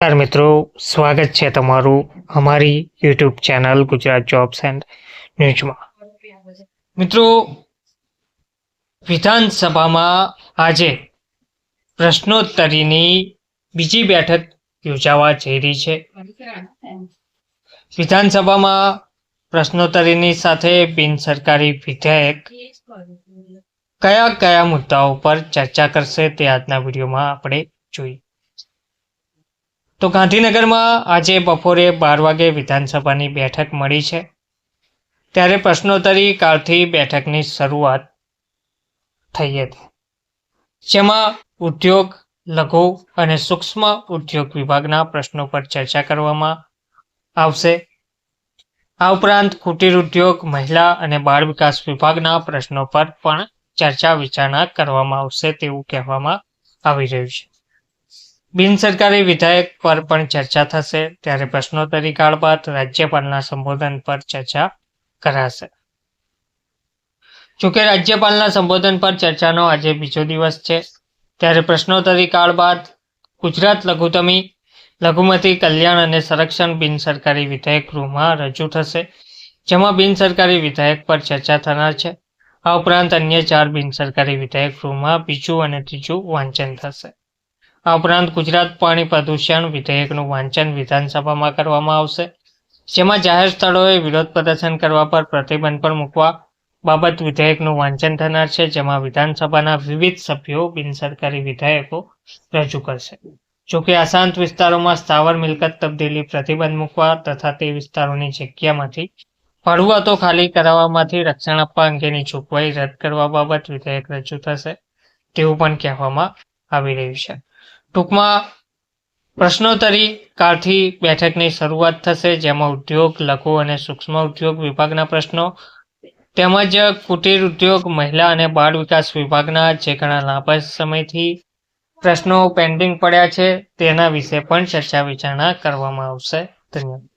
નમસ્કાર મિત્રો, સ્વાગત છે તમારું અમારી YouTube channel Gujarat jobs and ન્યૂઝમાં. મિત્રો, વિધાનસભામાં આજે પ્રશ્નોત્તરીની બીજી બેઠક યોજાવા જઈ રહી છે. વિધાનસભામાં પ્રશ્નોત્તરીની સાથે બિન સરકારી વિધેયક કયા કયા મુદ્દાઓ પર ચર્ચા કરશે તે આજના વિડીયોમાં આપણે જોઈએ. તો ગાંધીનગરમાં આજે બપોરે બાર વાગે વિધાનસભાની બેઠક મળી છે. ત્યારે પ્રશ્નોત્તરી કાળથી બેઠકની શરૂઆત થઈ હતી. જેમાં ઉદ્યોગ, લઘુ અને સૂક્ષ્મ ઉદ્યોગ વિભાગના પ્રશ્નો પર ચર્ચા કરવામાં આવશે. આ ઉપરાંત કુટીર ઉદ્યોગ, મહિલા અને બાળ વિકાસ વિભાગના પ્રશ્નો પર પણ ચર્ચા વિચારણા કરવામાં આવશે તેવું કહેવામાં આવી રહ્યું છે. બિન સરકારી વિધાયક પર પણ ચર્ચા થશે, ત્યારે પ્રશ્નોત્તરી કાળ બાદ રાજ્યપાલના સંબોધન પર ચર્ચા કરાશે. જોકે રાજ્યપાલના સંબોધન પર ચર્ચાનો આજે બીજો દિવસ છે, ત્યારે પ્રશ્નોત્તરી કાળ બાદ ગુજરાત લઘુત્તમી, લઘુમતી કલ્યાણ અને સંરક્ષણ બિન સરકારી વિધેયક ગૃહમાં રજૂ થશે, જેમાં બિન સરકારી વિધેયક પર ચર્ચા થનાર છે. આ ઉપરાંત અન્ય ચાર બિન સરકારી વિધેયક ગૃહમાં બીજું અને ત્રીજું વાંચન થશે. આ ઉપરાંત ગુજરાત પાણી પ્રદૂષણ વિધેયકનું વાંચન વિધાનસભામાં કરવામાં આવશે, જેમાં જાહેર સ્થળોએ વિરોધ પ્રદર્શન કરવા પર પ્રતિબંધ પણ મૂકવા બાબત વિધેયકનું વાંચન થનાર છે, જેમાં વિધાનસભાના વિવિધ સભ્યો બિનસરકારી વિધેયકો રજૂ કરશે. જોકે અશાંત વિસ્તારોમાં સ્થાવર મિલકત તબદીલી પ્રતિબંધ મૂકવા તથા તે વિસ્તારોની જગ્યામાંથી ફળવાતો ખાલી કરાવવામાંથી રક્ષણ આપવા અંગેની જોગવાઈ રદ કરવા બાબત વિધેયક રજૂ થશે, તેવું પણ કહેવામાં આવી રહ્યું છે. ટૂંકમાં પ્રશ્નોત્તરી કાળથી બેઠકની શરૂઆત થશે, જેમાં ઉદ્યોગ, લઘુ અને સૂક્ષ્મ ઉદ્યોગ વિભાગના પ્રશ્નો, તેમજ કુટીર ઉદ્યોગ, મહિલા અને બાળ વિકાસ વિભાગના જે ઘણા લાંબા સમયથી પ્રશ્નો પેન્ડિંગ પડ્યા છે, તેના વિશે પણ ચર્ચા વિચારણા કરવામાં આવશે. ધન્યવાદ.